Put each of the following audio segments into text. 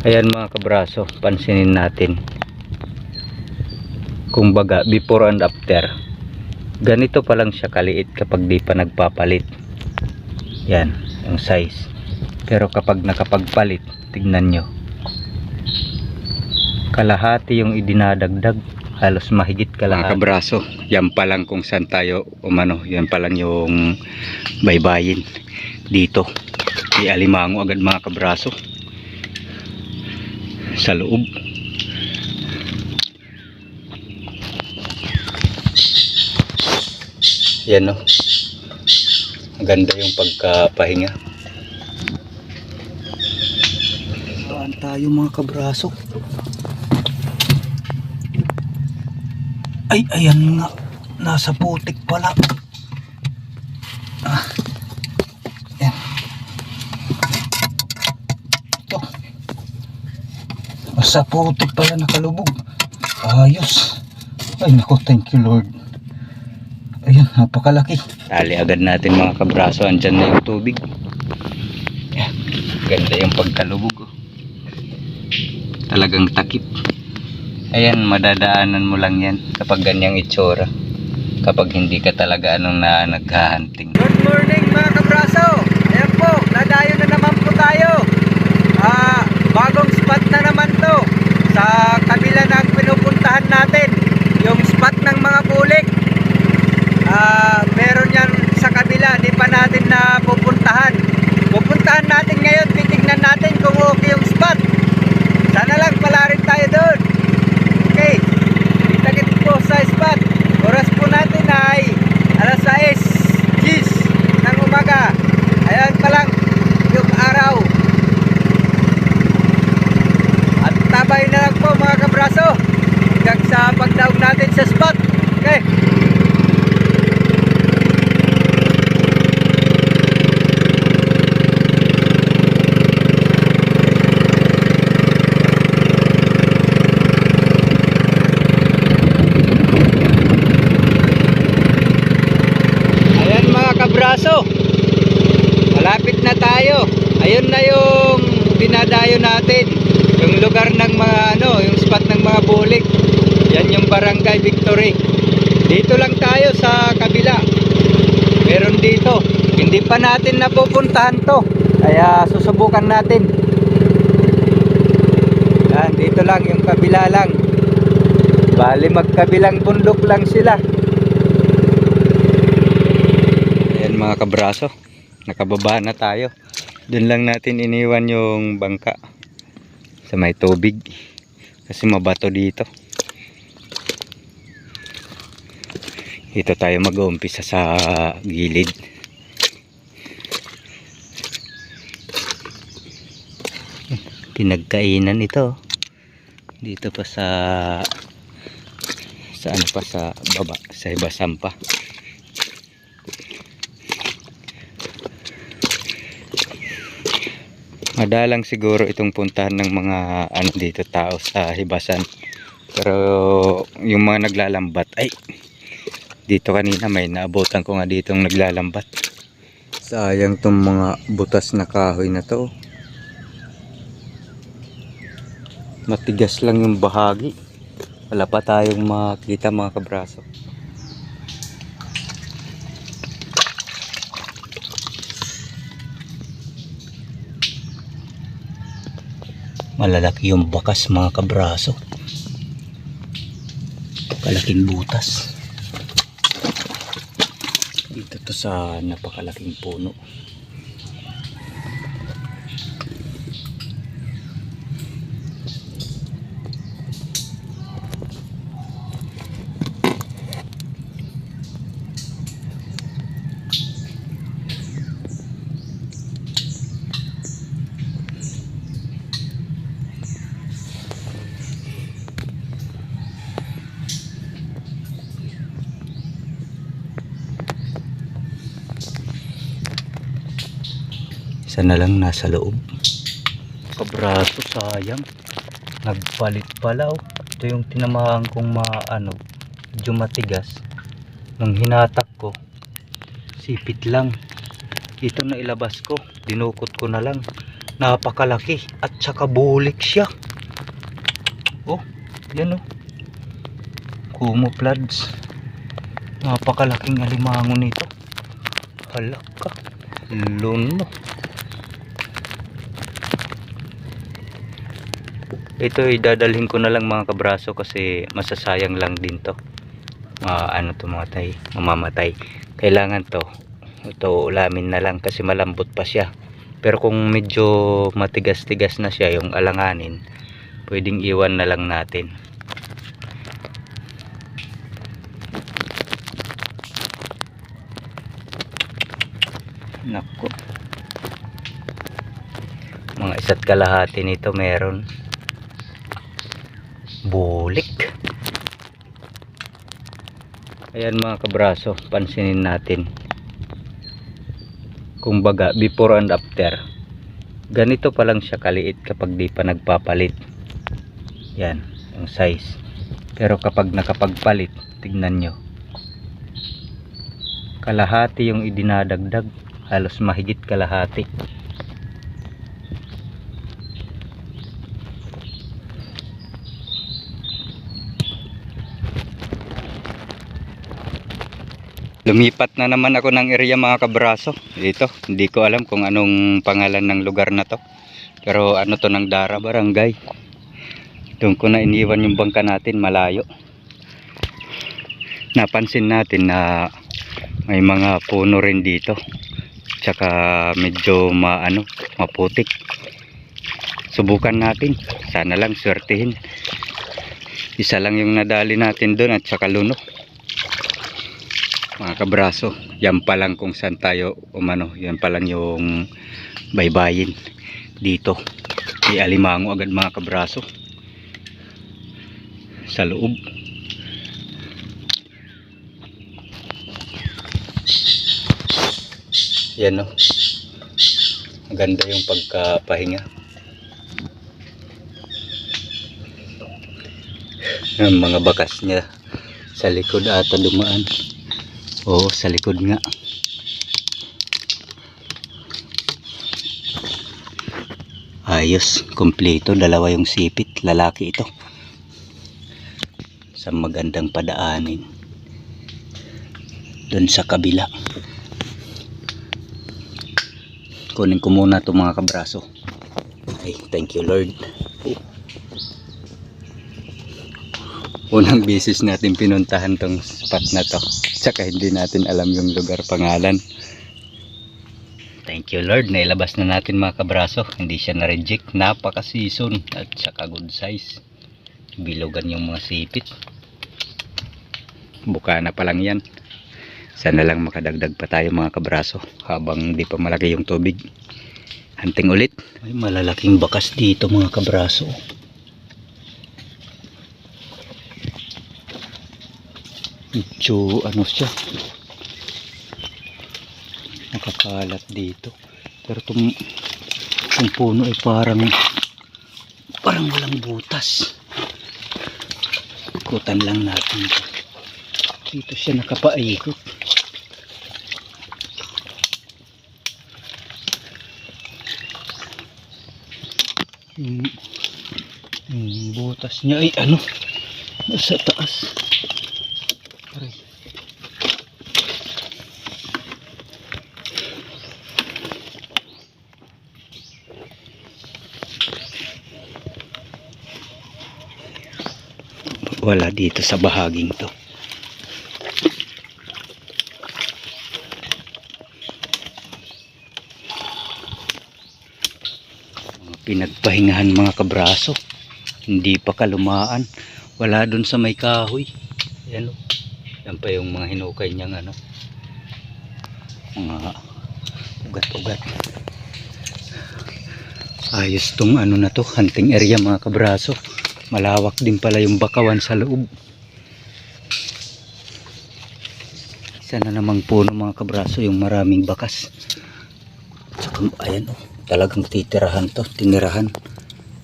Ayan mga kabraso, pansinin natin. Kung baga, before and after. Ganito pa lang siya kaliit kapag di pa nagpapalit. Yan, yung size. Pero kapag nakapagpalit, tignan nyo. Kalahati yung idinadagdag. Halos mahigit kalahati. Mga kabraso, yan pa lang kung saan tayo umano. Yan pa lang yung baybayin dito. Ialimango agad mga kabraso sa loob. Yan no. Maganda yung pagkapahinga. Saan tayo mga kabraso? Ay, ayan nga. Nasa putik pala. Ah. Yan. Ito. Sa putik pala nakalubog. Ayos. Ay nako, thank you Lord. Ayun, napakalaki. Tali agad natin mga kabraso. Andyan na yung tubig. Ganda yung pagkalubog. oh. Talagang takip. Ayan, madadaanan mo lang yan kapag ganyang itsura. Kapag hindi ka talaga anong na naghahunting. Good morning mga kabraso. Ayan po, nadayo na naman po tayo. Ah, bagong spot na naman to sa kabila ng pinupuntahan natin. Yung spot ng mga bulik. Ah, meron yan sa kabila, di pa natin na pupuntahan. Pupuntahan natin ngayon, titignan natin kung okay yung spot. Sana lang pala rin tayo doon. Okay, kita po sa spot. Oras po natin ay alas 6 gis ng umaga. Ayan pa lang yung araw. At tabay na lang po mga kabraso. Hanggang sa pagdaog natin sa spot. Okay. Ayan mga kabraso. Malapit na tayo. Ayun na yung dinadayo natin. Yung lugar ng mga ano, yung spot ng mga bulik. Yan yung Barangay Victory. Dito lang tayo sa kabila. Meron dito. Hindi pa natin napupuntahan to. Kaya susubukan natin. Yan, dito lang yung kabila lang. Bali magkabilang bundok lang sila. Ayan mga kabraso, nakababa na tayo. Doon lang natin iniwan yung bangka sa may tubig kasi mabato dito. Dito tayo mag-uumpisa sa gilid. Pinagkainan ito. Dito pa sa sa ano pa sa baba, sa Ibasampa. Madalang siguro itong puntahan ng mga ano dito tao sa Hibasan. Pero yung mga naglalambat ay dito kanina may naabutan ko nga ditong naglalambat. Sayang tong mga butas na kahoy na to. Matigas lang yung bahagi. Wala pa tayong makita mga kabraso malalaki yung bakas mga kabraso. Kalaking butas. Dito to sa napakalaking puno isa na lang nasa loob kabraso sayang nagpalit pala oh. ito yung tinamahan kong maano medyo matigas nung hinatak ko sipit lang ito na ilabas ko dinukot ko na lang Napakalaki at saka bulik siya. Oh, yan oh. Kumo floods. Napakalaking alimango nito. Halaka. Luno. Ito idadalhin ko na lang mga kabraso kasi masasayang lang din to. Ah, ano to mga tay, mamamatay. Kailangan to. Ito ulamin na lang kasi malambot pa siya. Pero kung medyo matigas-tigas na siya yung alanganin, pwedeng iwan na lang natin. Nako. Mga isa't kalahati nito meron. Bulik. Ayan mga kabraso, pansinin natin. Kung baga, before and after. Ganito pa lang siya kaliit kapag di pa nagpapalit. Yan, yung size. Pero kapag nakapagpalit, tignan nyo. Kalahati yung idinadagdag. Halos mahigit kalahati. Lumipat na naman ako ng area mga kabraso. Dito, hindi ko alam kung anong pangalan ng lugar na to. Pero ano to ng Dara Barangay. Doon ko na iniwan yung bangka natin malayo. Napansin natin na may mga puno rin dito. Tsaka medyo maano, maputik. Subukan natin. Sana lang swertihin. Isa lang yung nadali natin doon at saka luno mga kabraso. Yan pa lang kung saan tayo umano. Yan pa lang yung baybayin dito. May alimango agad mga kabraso. Sa loob. Yan o maganda yung pagkapahinga. Ang mga bakas niya sa likod ata dumaan Oo, sa likod nga. Ayos, kompleto. Dalawa yung sipit. Lalaki ito. Sa magandang padaanin. Doon sa kabila. Kunin ko muna itong mga kabraso. Ay, thank you Lord. Unang bisis natin pinuntahan tong spot na to. Tsaka hindi natin alam yung lugar pangalan. Thank you Lord. Nailabas na natin mga kabraso. Hindi siya na-reject. Napaka-season at tsaka good size. Bilogan yung mga sipit. Buka na pa lang yan. Sana lang makadagdag pa tayo mga kabraso habang di pa malaki yung tubig. Hunting ulit. May malalaking bakas dito mga kabraso. Medyo ano siya? Nakakalat dito. Pero itong itong puno ay parang parang walang butas. Ikutan lang natin ito. Dito siya nakapaikot. Yung, yung butas niya ay ano? Nasa taas Wala dito sa bahaging to. Pinagpahingahan mga kabraso. Hindi pa kalumaan. Wala dun sa may kahoy. Yan o. Yan pa yung mga hinukay niyang ano. Mga ugat-ugat. Ayos tong ano na to, hunting area mga kabraso. Malawak din pala yung bakawan sa loob. Sana namang puno mga kabraso yung maraming bakas. Tsaka ayan oh, talagang titirahan to, tinirahan.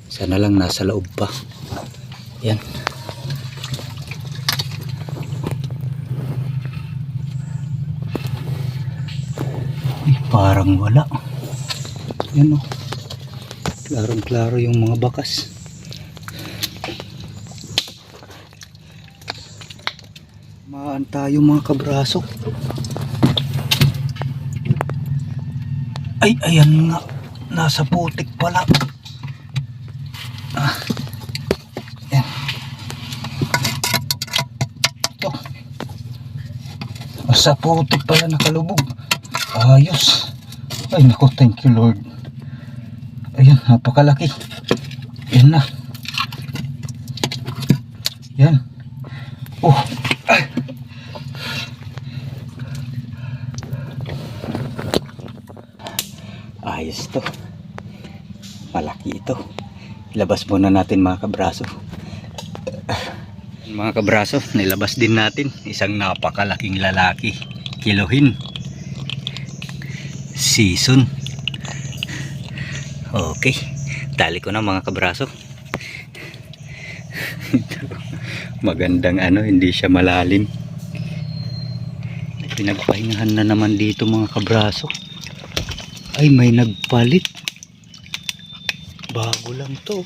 Sana lang nasa loob pa. Yan. Ay, parang wala. Yan o. Klarong klaro yung mga bakas. Tayo mga kabraso. Ay, ayan nga. Nasa putik pala. Ah. Yan. Ito. Nasa putik pala nakalubog. Ayos. Ay, nako, thank you Lord. Ayan, napakalaki. Yan na. Yan. Oh. Ay. Ayos to. Malaki ito. Ilabas muna natin mga kabraso. Mga kabraso, nilabas din natin. Isang napakalaking lalaki. Kilohin. Season. Okay. Tali ko na mga kabraso. Magandang ano, hindi siya malalim. Pinagpahingahan na naman dito mga kabraso. Ay, may nagpalit. Bago lang to.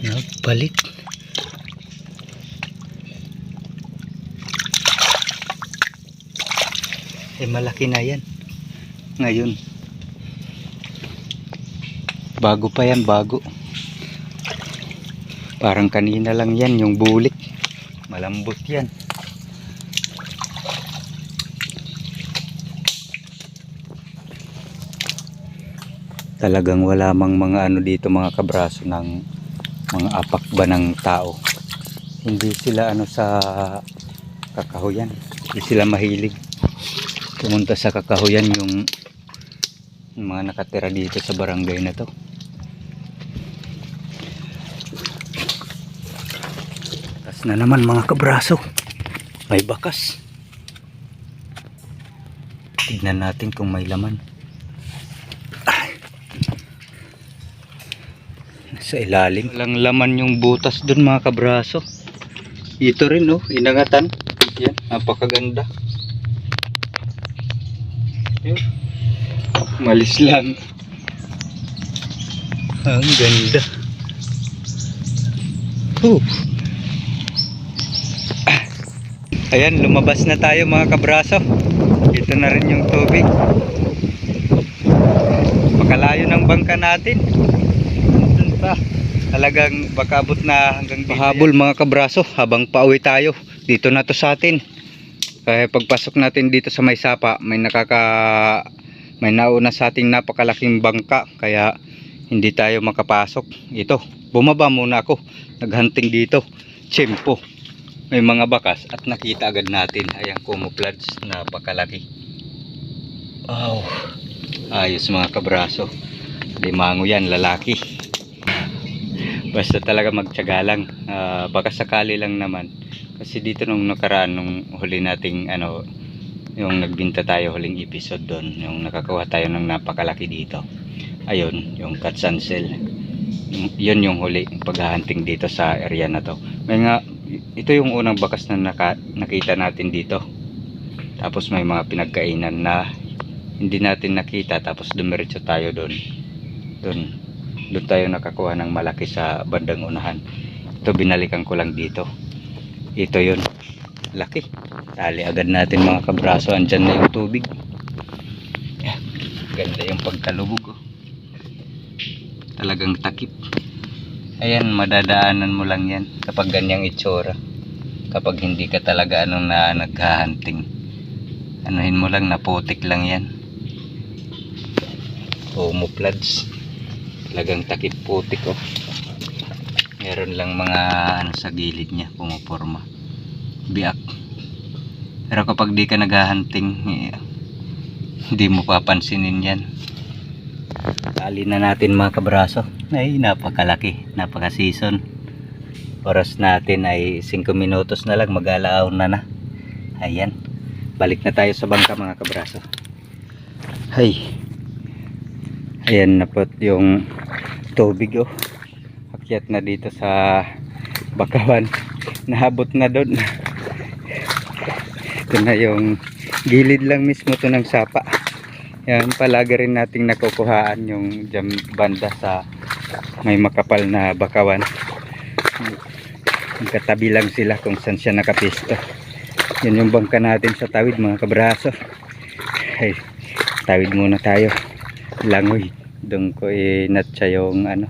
Nagpalit. Eh, malaki na yan. Ngayon. Bago pa yan, bago. Parang kanina lang yan, yung bulik. Malambot yan. Talagang wala mang mga ano dito mga kabraso ng mga apak ba ng tao. Hindi sila ano sa kakahuyan. Hindi sila mahilig. Pumunta sa kakahuyan yung, mga nakatira dito sa barangay na to. Bakas na naman mga kabraso. May bakas. Tignan natin kung may laman. Sa ilalim. Walang laman yung butas dun mga kabraso. Ito rin oh, inangatan. Yan, napakaganda. Yun. Malis lang. Ang ganda. Oh. Ayan, lumabas na tayo mga kabraso. Ito na rin yung tubig. Pakalayo ng bangka natin. Pa. Talagang baka abot na hanggang dito. Pahabol mga kabraso habang pauwi tayo. Dito na to sa atin. Kaya pagpasok natin dito sa may sapa, may nakaka may nauna sa ating napakalaking bangka kaya hindi tayo makapasok. Ito, bumaba muna ako. Naghunting dito. Tsempo may mga bakas at nakita agad natin ayang camouflage napakalaki wow ayos mga kabraso limango yan lalaki basta talaga magtyaga lang. Ah, baka sakali lang naman. Kasi dito nung nakaraan nung huli nating ano yung nagbinta tayo huling episode doon yung nakakuha tayo ng napakalaki dito. Ayun yung katsansel yun yung huli paghahunting dito sa area na to. May nga ito yung unang bakas na naka, nakita natin dito. Tapos may mga pinagkainan na hindi natin nakita tapos dumiretso tayo doon. Doon doon tayo nakakuha ng malaki sa bandang unahan. Ito binalikan ko lang dito. Ito yun. Laki. Tali agad natin mga kabraso. Andyan na yung tubig. Ganda yung pagkalubog oh. talagang takip. Ayan madadaanan mo lang yan kapag ganyang itsura. Kapag hindi ka talaga anong na naghahunting. Anuhin mo lang naputik lang yan. Homoplads talagang takip putik oh meron lang mga ano sa gilid niya pumuporma biak pero kapag di ka naghahunting eh, hindi mo papansinin yan Tali na natin mga kabraso. Ay, napakalaki. Napaka season. Oras natin ay 5 minutos na lang. Mag-alaaw na na. Ayan. Balik na tayo sa bangka mga kabraso. Hay. Ayan na po yung tubig oh. Akyat na dito sa bakawan. Nahabot na doon. ito na yung gilid lang mismo to ng sapa yan palagi rin nating nakukuhaan yung dyan banda sa may makapal na bakawan katabi lang sila kung saan siya nakapisto yan yung bangka natin sa tawid mga kabraso ay tawid muna tayo langoy. Doon ko inatsa yung ano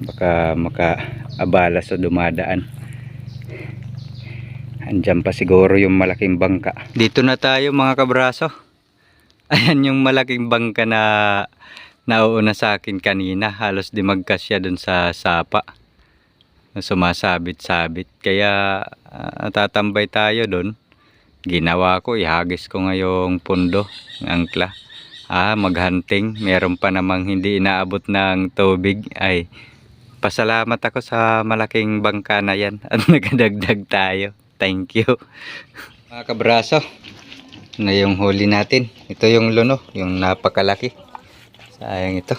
baka makaabala sa dumadaan. Andyan pa siguro yung malaking bangka. Dito na tayo mga kabraso. Ayan yung malaking bangka na nauuna sa akin kanina. Halos di magkasya dun sa sapa. Sumasabit-sabit. Kaya ah, tatambay tayo dun. Ginawa ko ihagis ko ngayong pundo ng angkla ah maghunting meron pa namang hindi inaabot ng tubig. Ay pasalamat ako sa malaking bangka na yan. At nagadagdag tayo. Thank you. Mga kabraso na yung huli natin. Ito yung luno yung napakalaki. Sayang ito.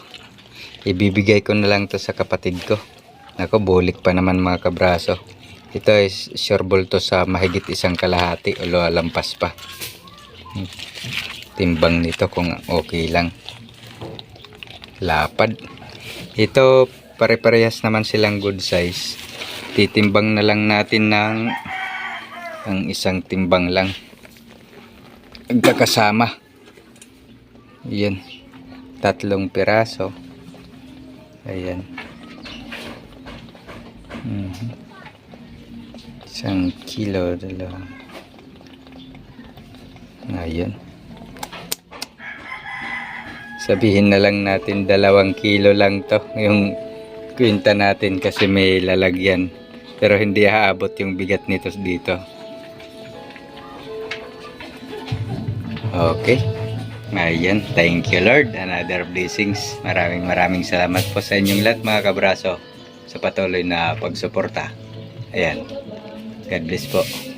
Ibibigay ko na lang to sa kapatid ko. Ako bulik pa naman mga kabraso. Ito is sure ball to sa mahigit isang kalahati o lampas pa. Hmm. Timbang nito kung okay lang. Lapad. Ito pare-parehas naman silang good size. Titimbang na lang natin ng ang isang timbang lang. Magkakasama yan tatlong piraso. Ayan. Mhm. isang kilo dalawa. Ayan sabihin na lang natin dalawang kilo lang to. Yung kwinta natin kasi may lalagyan. Pero hindi haabot yung bigat nito dito. Okay. Ayan. Thank you Lord. Another blessings. Maraming maraming salamat po sa inyong lahat mga kabraso sa patuloy na pagsuporta. Ayan. God bless po